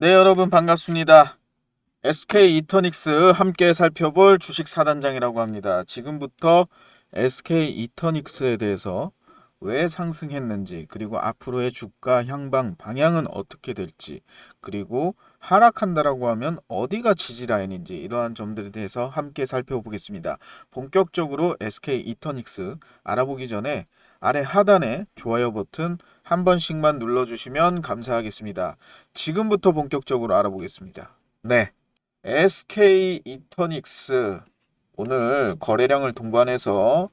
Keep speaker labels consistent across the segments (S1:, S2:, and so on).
S1: 네, 여러분 반갑습니다. SK 이터닉스 함께 살펴볼 주식 사단장이라고 합니다. 지금부터 SK 이터닉스에 대해서 왜 상승했는지, 그리고 앞으로의 주가 향방 방향은 어떻게 될지, 그리고 하락한다라고 하면 어디가 지지 라인인지 이러한 점들에 대해서 함께 살펴보겠습니다. 본격적으로 SK 이터닉스 알아보기 전에 아래 하단에 좋아요 버튼 한 번씩만 눌러주시면 감사하겠습니다. 지금부터 본격적으로 알아보겠습니다. 네. SK 이터닉스 오늘 거래량을 동반해서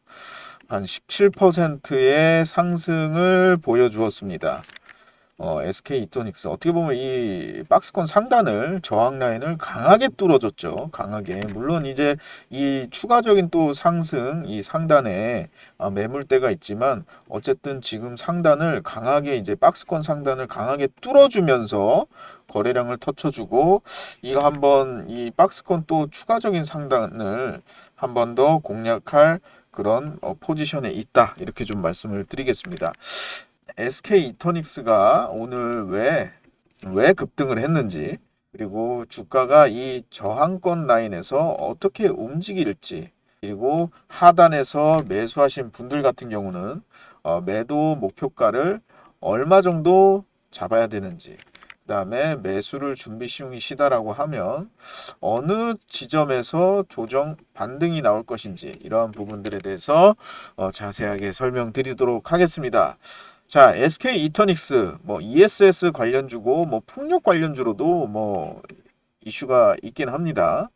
S1: 한 17%의 상승을 보여주었습니다. 어, SK 이터닉스 어떻게 보면 이 박스권 상단을 저항 라인을 강하게 뚫어줬죠. 강하게. 물론 이제 이 추가적인 또 상승 이 상단에 아, 매물대가 있지만 어쨌든 지금 상단을 강하게 이제 박스권 상단을 강하게 뚫어주면서 거래량을 터쳐주고 이거 한번 이 박스권 또 추가적인 상단을 한 번 더 공략할 그런 어, 포지션에 있다 이렇게 좀 말씀을 드리겠습니다. SK 이터닉스가 오늘 왜, 왜 급등을 했는지, 그리고 주가가 이 저항권 라인에서 어떻게 움직일지, 그리고 하단에서 매수하신 분들 같은 경우는 어, 매도 목표가를 얼마 정도 잡아야 되는지, 그 다음에 매수를 준비 중이시다라고 하면 어느 지점에서 조정 반등이 나올 것인지 이러한 부분들에 대해서 어, 자세하게 설명드리도록 하겠습니다. 자, SK 이터닉스 뭐 ESS 관련주고 뭐 풍력 관련주로도 뭐 이슈가 있긴 합니다.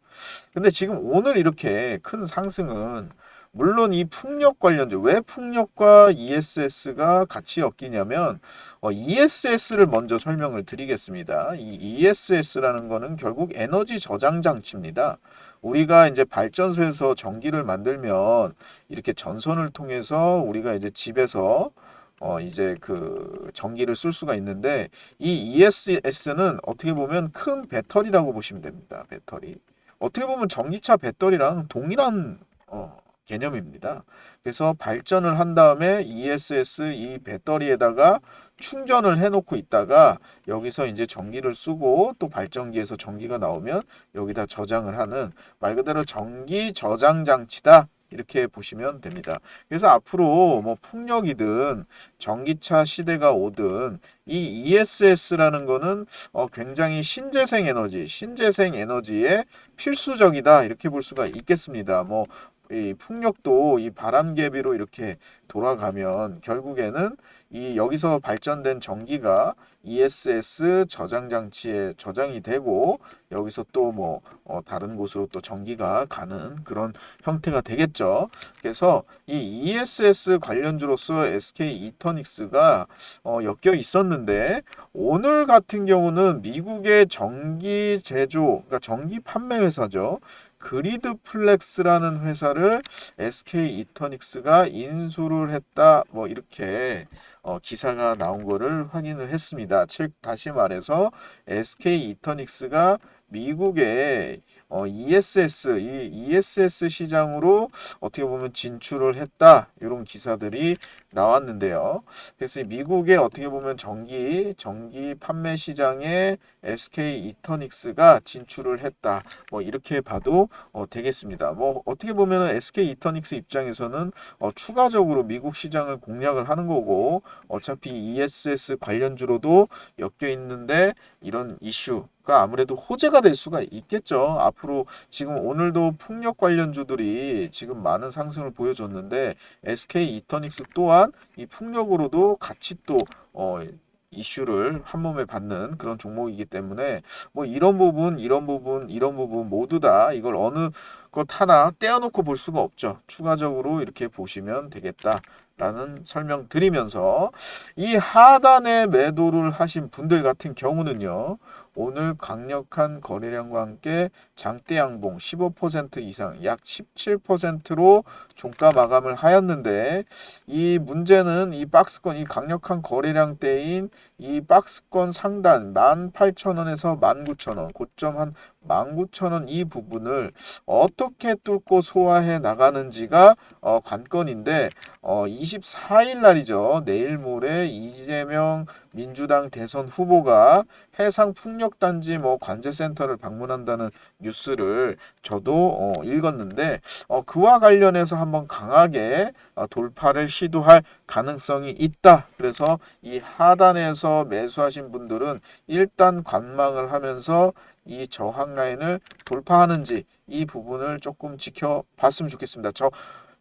S1: 근데 지금 오늘 이렇게 큰 상승은 물론 이 풍력 관련주 왜 풍력과 ESS가 같이 엮이냐면 어, ESS를 먼저 설명을 드리겠습니다. 이 ESS라는 거는 결국 에너지 저장 장치입니다. 우리가 이제 발전소에서 전기를 만들면 이렇게 전선을 통해서 우리가 이제 집에서 어 이제 그 전기를 쓸 수가 있는데 이 ESS는 어떻게 보면 큰 배터리라고 보시면 됩니다. 배터리. 어떻게 보면 전기차 배터리랑 동일한 어 개념입니다. 그래서 발전을 한 다음에 ESS 이 배터리에다가 충전을 해놓고 있다가 여기서 이제 전기를 쓰고 또 발전기에서 전기가 나오면 여기다 저장을 하는 말 그대로 전기 저장 장치다. 이렇게 보시면 됩니다. 그래서 앞으로 뭐 풍력이든 전기차 시대가 오든 이 ESS라는 거는 어 굉장히 신재생 에너지, 신재생 에너지에 필수적이다 이렇게 볼 수가 있겠습니다. 뭐 이 풍력도 이 바람개비로 이렇게 돌아가면 결국에는 이 여기서 발전된 전기가 ESS 저장 장치에 저장이 되고 여기서 또뭐어 다른 곳으로 또 전기가 가는 그런 형태가 되겠죠. 그래서 이 ESS 관련주로서 SK 이터닉스가 어 엮여 있었는데 오늘 같은 경우는 미국의 전기 제조 그러니까 전기 판매 회사죠. 그리드 플렉스라는 회사를 SK 이터닉스가 인수를 했다. 뭐 이렇게 어, 기사가 나온 거를 확인을 했습니다. 즉 다시 말해서 SK 이터닉스가 미국의 어, ESS 이 ESS 시장으로 어떻게 보면 진출을 했다 이런 기사들이 나왔는데요. 그래서 미국의 어떻게 보면 전기 전기 판매 시장에 SK 이터닉스가 진출을 했다. 뭐 이렇게 봐도 어, 되겠습니다. 뭐 어떻게 보면 SK 이터닉스 입장에서는 어, 추가적으로 미국 시장을 공략을 하는 거고 어차피 ESS 관련주로도 엮여 있는데 이런 이슈가 아무래도 호재가 될 수가 있겠죠. 앞으로 지금 오늘도 풍력 관련주들이 지금 많은 상승을 보여줬는데 SK 이터닉스 또한 이 풍력으로도 같이 또 어, 이슈를 한 몸에 받는 그런 종목이기 때문에 뭐 이런 부분, 이런 부분, 이런 부분 모두 다 이걸 어느 것 하나 떼어놓고 볼 수가 없죠. 추가적으로 이렇게 보시면 되겠다. 라는 설명 드리면서 이 하단에 매도를 하신 분들 같은 경우는요. 오늘 강력한 거래량과 함께 장대 양봉 15% 이상 약 17%로 종가 마감을 하였는데 이 문제는 이 박스권 이 강력한 거래량 때인 이 박스권 상단 18,000원에서 19,000원 고점 한 19,000원 이 부분을 어떻게 뚫고 소화해 나가는지가 어, 관건인데 어, 24일 날이죠. 내일 모레 이재명 민주당 대선 후보가 해상 풍력 단지 뭐 관제 센터를 방문한다는 뉴스를 저도 어, 읽었는데 어, 그와 관련해서 한번 강하게 어, 돌파를 시도할 가능성이 있다. 그래서 이 하단에서 매수하신 분들은 일단 관망을 하면서 이 저항 라인을 돌파하는지 이 부분을 조금 지켜봤으면 좋겠습니다. 저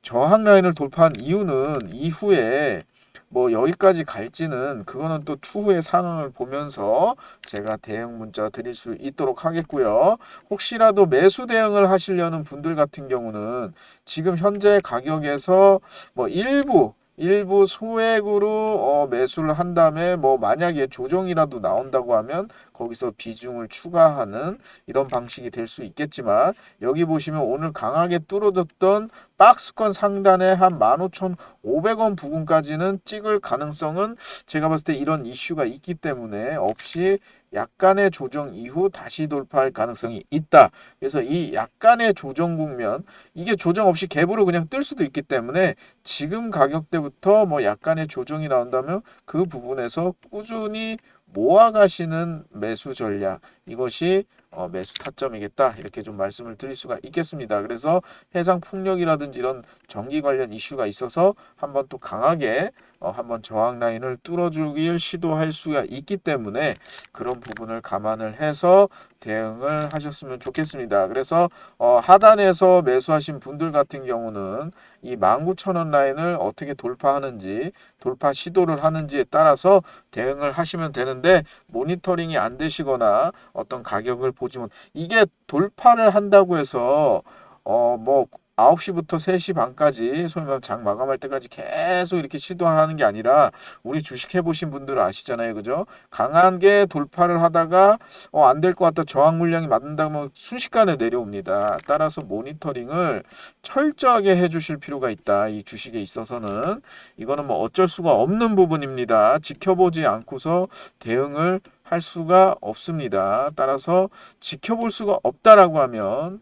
S1: 저항 라인을 돌파한 이유는 이후에 뭐 여기까지 갈지는 그거는 또 추후의 상황을 보면서 제가 대응 문자 드릴 수 있도록 하겠고요. 혹시라도 매수 대응을 하시려는 분들 같은 경우는 지금 현재 가격에서 뭐 일부 일부 소액으로 어, 매수를 한 다음에 뭐 만약에 조정이라도 나온다고 하면 거기서 비중을 추가하는 이런 방식이 될 수 있겠지만 여기 보시면 오늘 강하게 뚫어졌던 박스권 상단에 한 15,500원 부근까지는 찍을 가능성은 제가 봤을 때 이런 이슈가 있기 때문에 없이 약간의 조정 이후 다시 돌파할 가능성이 있다. 그래서 이 약간의 조정 국면 이게 조정 없이 갭으로 그냥 뜰 수도 있기 때문에 지금 가격대부터 뭐 약간의 조정이 나온다면 그 부분에서 꾸준히 모아가시는 매수 전략 이것이 어, 매수 타점이겠다 이렇게 좀 말씀을 드릴 수가 있겠습니다. 그래서 해상 풍력이라든지 이런 전기 관련 이슈가 있어서 한번 또 강하게 어, 한번 저항 라인을 뚫어주길 시도할 수가 있기 때문에 그런 부분을 감안을 해서 대응을 하셨으면 좋겠습니다. 그래서 어, 하단에서 매수하신 분들 같은 경우는 이 19,000원 라인을 어떻게 돌파하는지 돌파 시도를 하는지에 따라서 대응을 하시면 되는데 모니터링이 안 되시거나 어떤 가격을 보 지못 이게 돌파를 한다고 해서 어뭐 9시부터 3시 반까지 소위 말하면 장 마감할 때까지 계속 이렇게 시도하는 게 아니라 우리 주식 해보신 분들은 아시잖아요. 그죠? 강하게 돌파를 하다가 어, 안 될 것 같다. 저항 물량이 맞는다면 순식간에 내려옵니다. 따라서 모니터링을 철저하게 해주실 필요가 있다. 이 주식에 있어서는 이거는 뭐 어쩔 수가 없는 부분입니다. 지켜보지 않고서 대응을 할 수가 없습니다. 따라서 지켜볼 수가 없다라고 하면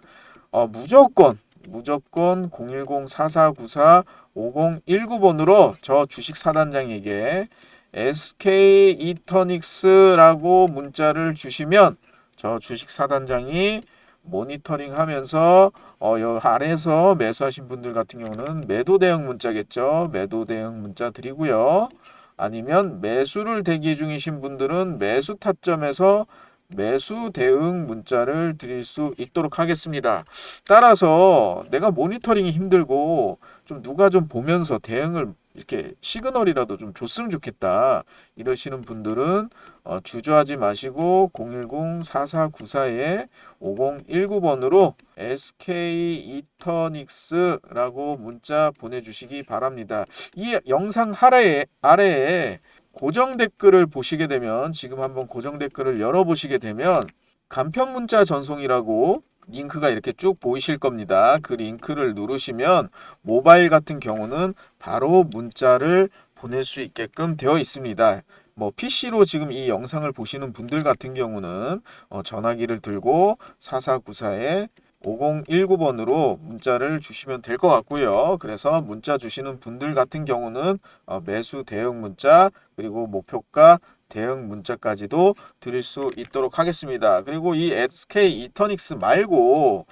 S1: 어, 무조건 무조건 010-4494-5019번으로 저 주식 사단장에게 SK 이터닉스라고 문자를 주시면 저 주식 사단장이 모니터링 하면서 어, 여 아래에서 매수하신 분들 같은 경우는 매도 대응 문자겠죠. 매도 대응 문자 드리고요. 아니면 매수를 대기 중이신 분들은 매수 타점에서 매수 대응 문자를 드릴 수 있도록 하겠습니다. 따라서 내가 모니터링이 힘들고 좀 누가 좀 보면서 대응을 이렇게 시그널이라도 좀 줬으면 좋겠다. 이러시는 분들은 어, 주저하지 마시고 010-4494에 5019번으로 SK 이터닉스라고 문자 보내주시기 바랍니다. 이 영상 아래에, 아래에 고정 댓글을 보시게 되면 지금 한번 고정 댓글을 열어보시게 되면 간편 문자 전송이라고 링크가 이렇게 쭉 보이실 겁니다. 그 링크를 누르시면 모바일 같은 경우는 바로 문자를 보낼 수 있게끔 되어 있습니다. 뭐 PC로 지금 이 영상을 보시는 분들 같은 경우는 어, 전화기를 들고 4494에 5019번으로 문자를 주시면 될 것 같고요. 그래서 문자 주시는 분들 같은 경우는 어, 매수 대응 문자 그리고 목표가 대응 문자까지도 드릴 수 있도록 하겠습니다. 그리고 이 SK 이터닉스 말고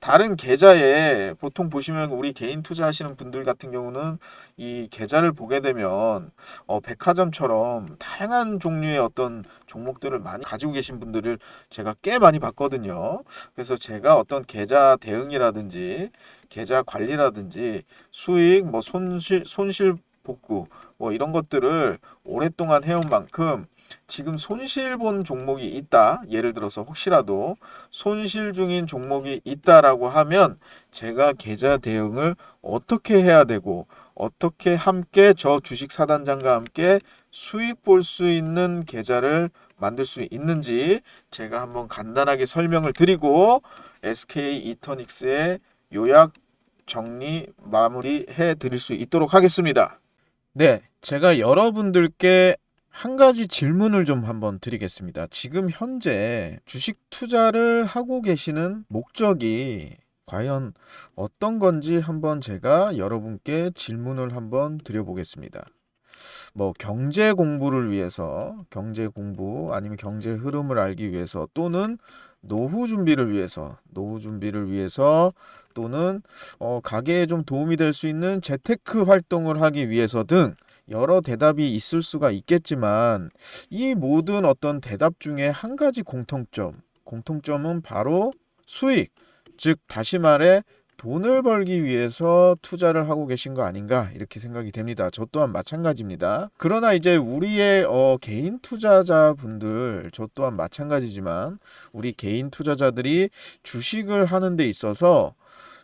S1: 다른 계좌에 보통 보시면 우리 개인 투자하시는 분들 같은 경우는 이 계좌를 보게 되면 어, 백화점처럼 다양한 종류의 어떤 종목들을 많이 가지고 계신 분들을 제가 꽤 많이 봤거든요. 그래서 제가 어떤 계좌 대응이라든지 계좌 관리라든지 수익 뭐 손실 손실 복구 뭐 이런 것들을 오랫동안 해온 만큼 지금 손실 본 종목이 있다. 예를 들어서 혹시라도 손실 중인 종목이 있다라고 하면 제가 계좌 대응을 어떻게 해야 되고 어떻게 함께 저 주식 사단장과 함께 수익 볼 수 있는 계좌를 만들 수 있는지 제가 한번 간단하게 설명을 드리고 SK 이터닉스의 요약 정리 마무리 해 드릴 수 있도록 하겠습니다. 네, 제가 여러분들께 한 가지 질문을 좀 한번 드리겠습니다. 지금 현재 주식 투자를 하고 계시는 목적이 과연 어떤 건지 한번 제가 여러분께 질문을 한번 드려보겠습니다. 뭐 경제 공부를 위해서 경제 공부 아니면 경제 흐름을 알기 위해서 또는 노후 준비를 위해서 노후 준비를 위해서 또는 어, 가게에 좀 도움이 될 수 있는 재테크 활동을 하기 위해서 등 여러 대답이 있을 수가 있겠지만 이 모든 어떤 대답 중에 한 가지 공통점 공통점은 바로 수익. 즉 다시 말해 돈을 벌기 위해서 투자를 하고 계신 거 아닌가 이렇게 생각이 됩니다. 저 또한 마찬가지입니다. 그러나 이제 우리의 어, 개인 투자자분들 저 또한 마찬가지지만 우리 개인 투자자들이 주식을 하는 데 있어서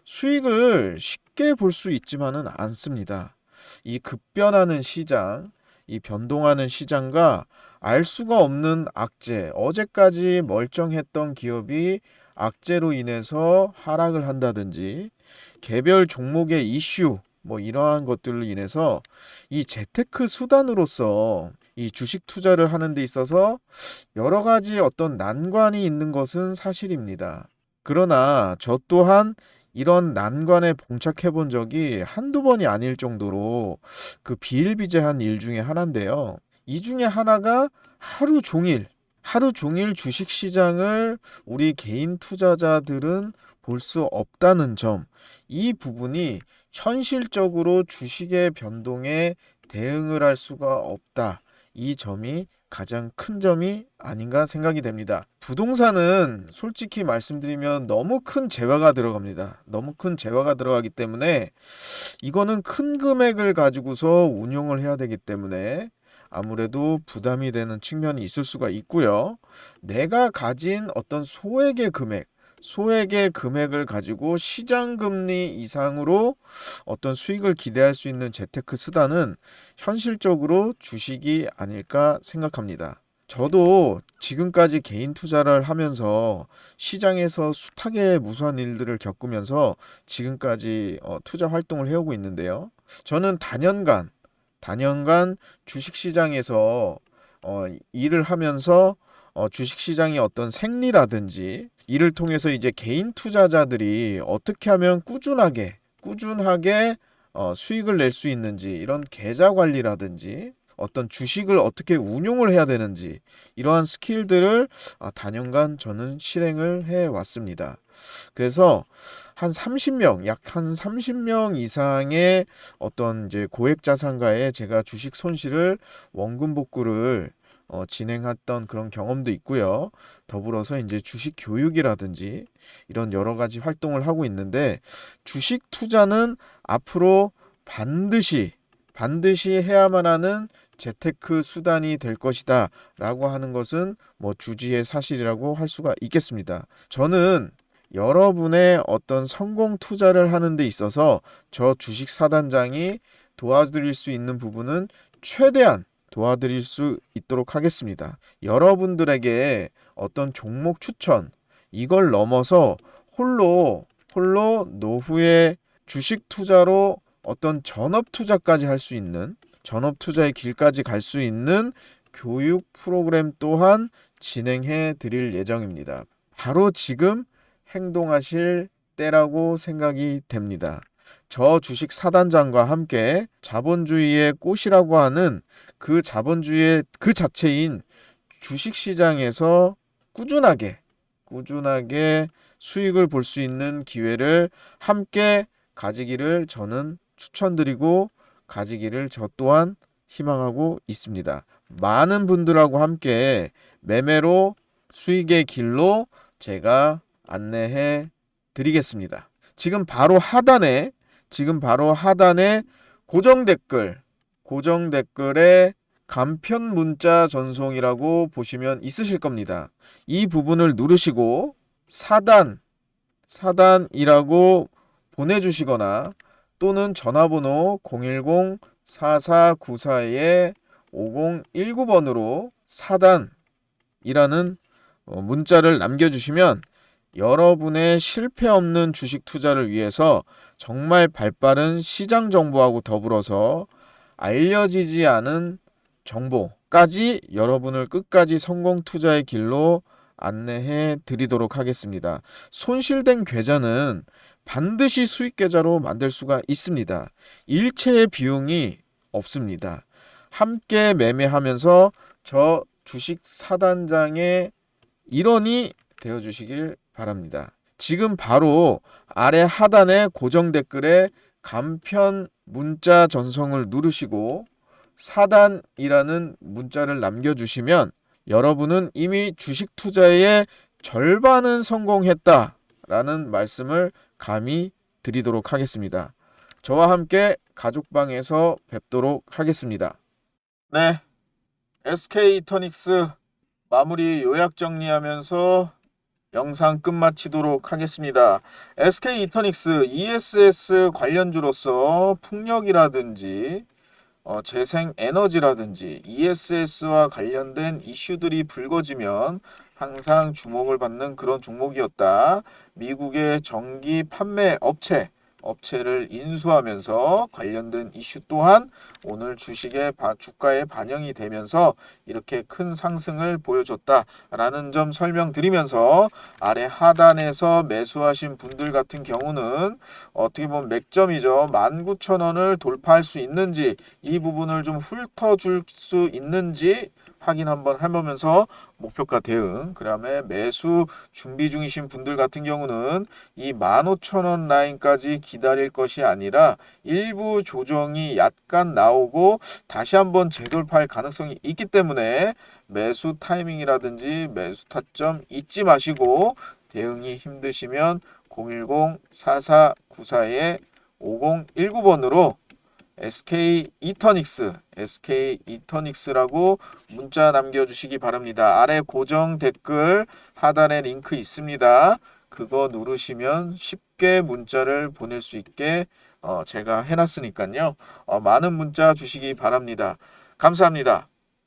S1: 수익을 쉽게 볼 수 있지만은 않습니다. 이 급변하는 시장, 이 변동하는 시장과 알 수가 없는 악재, 어제까지 멀쩡했던 기업이 악재로 인해서 하락을 한다든지 개별 종목의 이슈 뭐 이러한 것들로 인해서 이 재테크 수단으로서 이 주식 투자를 하는 데 있어서 여러 가지 어떤 난관이 있는 것은 사실입니다. 그러나 저 또한 이런 난관에 봉착해 본 적이 한두 번이 아닐 정도로 그 비일비재한 일 중에 하나인데요. 이 중에 하나가 하루 종일 하루 종일 주식 시장을 우리 개인 투자자들은 볼 수 없다는 점, 이 부분이 현실적으로 주식의 변동에 대응을 할 수가 없다. 이 점이 가장 큰 점이 아닌가 생각이 됩니다. 부동산은 솔직히 말씀드리면 너무 큰 재화가 들어갑니다. 너무 큰 재화가 들어가기 때문에 이거는 큰 금액을 가지고서 운용을 해야 되기 때문에 아무래도 부담이 되는 측면이 있을 수가 있고요. 내가 가진 어떤 소액의 금액, 소액의 금액을 가지고 시장 금리 이상으로 어떤 수익을 기대할 수 있는 재테크 수단은 현실적으로 주식이 아닐까 생각합니다. 저도 지금까지 개인 투자를 하면서 시장에서 숱하게 무수한 일들을 겪으면서 지금까지 어, 투자 활동을 해오고 있는데요. 저는 단연간 단연간 주식시장에서 어, 일을 하면서 어, 주식시장의 어떤 생리라든지 이를 통해서 이제 개인 투자자들이 어떻게 하면 꾸준하게 꾸준하게 어, 수익을 낼 수 있는지 이런 계좌 관리라든지 어떤 주식을 어떻게 운용을 해야 되는지 이러한 스킬들을 아, 단연간 저는 실행을 해 왔습니다. 그래서 한 30명, 약 한 30명 이상의 어떤 이제 고액 자산가에 제가 주식 손실을 원금 복구를 어, 진행했던 그런 경험도 있고요. 더불어서 이제 주식 교육이라든지 이런 여러 가지 활동을 하고 있는데 주식 투자는 앞으로 반드시 반드시 해야만 하는 재테크 수단이 될 것이다 라고 하는 것은 뭐 주지의 사실이라고 할 수가 있겠습니다. 저는 여러분의 어떤 성공 투자를 하는 데 있어서 저 주식 사단장이 도와드릴 수 있는 부분은 최대한 도와드릴 수 있도록 하겠습니다. 여러분들에게 어떤 종목 추천 이걸 넘어서 홀로 홀로 노후에 주식 투자로 어떤 전업 투자까지 할 수 있는 전업 투자의 길까지 갈 수 있는 교육 프로그램 또한 진행해 드릴 예정입니다. 바로 지금 행동하실 때라고 생각이 됩니다. 저 주식 사단장과 함께 자본주의의 꽃이라고 하는 그 자본주의의 그 자체인 주식 시장에서 꾸준하게 꾸준하게 수익을 볼 수 있는 기회를 함께 가지기를 저는 추천드리고 가지기를 저 또한 희망하고 있습니다. 많은 분들하고 함께 매매로 수익의 길로 제가 안내해 드리겠습니다. 지금 바로 하단에 지금 바로 하단에 고정 댓글 고정 댓글에 간편 문자 전송이라고 보시면 있으실 겁니다. 이 부분을 누르시고 사단 사단이라고 보내주시거나 또는 전화번호 010-4494에 5019번으로 사단이라는 어, 문자를 남겨주시면 여러분의 실패 없는 주식 투자를 위해서 정말 발빠른 시장 정보하고 더불어서 알려지지 않은 정보까지 여러분을 끝까지 성공 투자의 길로 안내해 드리도록 하겠습니다. 손실된 계좌는 반드시 수익 계좌로 만들 수가 있습니다. 일체의 비용이 없습니다. 함께 매매하면서 저 주식 사단장의 일원이 되어 주시길 바랍니다. 지금 바로 아래 하단의 고정 댓글에 간편 문자 전송을 누르시고 사단이라는 문자를 남겨주시면 여러분은 이미 주식 투자의 절반은 성공했다라는 말씀을 감히 드리도록 하겠습니다. 저와 함께 가족방에서 뵙도록 하겠습니다. 네. SK 이터닉스 마무리 요약 정리하면서 영상 끝마치도록 하겠습니다. SK 이터닉스 ESS 관련주로서 풍력이라든지 어, 재생 에너지라든지 ESS와 관련된 이슈들이 불거지면 항상 주목을 받는 그런 종목이었다. 미국의 전기 판매 업체 업체를 인수하면서 관련된 이슈 또한 오늘 주식의 바- 주가에 반영이 되면서 이렇게 큰 상승을 보여줬다라는 점 설명드리면서 아래 하단에서 매수하신 분들 같은 경우는 어떻게 보면 맥점이죠. 19,000원을 돌파할 수 있는지 이 부분을 좀 훑어줄 수 있는지 확인 한번 해보면서 목표가 대응 그 다음에 매수 준비 중이신 분들 같은 경우는 이 15,000원 라인까지 기다릴 것이 아니라 일부 조정이 약간 나오고 다시 한번 재돌파할 가능성이 있기 때문에 매수 타이밍이라든지 매수 타점 잊지 마시고 대응이 힘드시면 010-4494에 5019번으로 SK 이터닉스, SK 이터닉스라고 문자 남겨주시기 바랍니다. 아래 고정 댓글 하단에 링크 있습니다. 그거 누르시면 쉽게 문자를 보낼 수 있게 어, 제가 해놨으니까요. 어, 많은 문자 주시기 바랍니다. 감사합니다.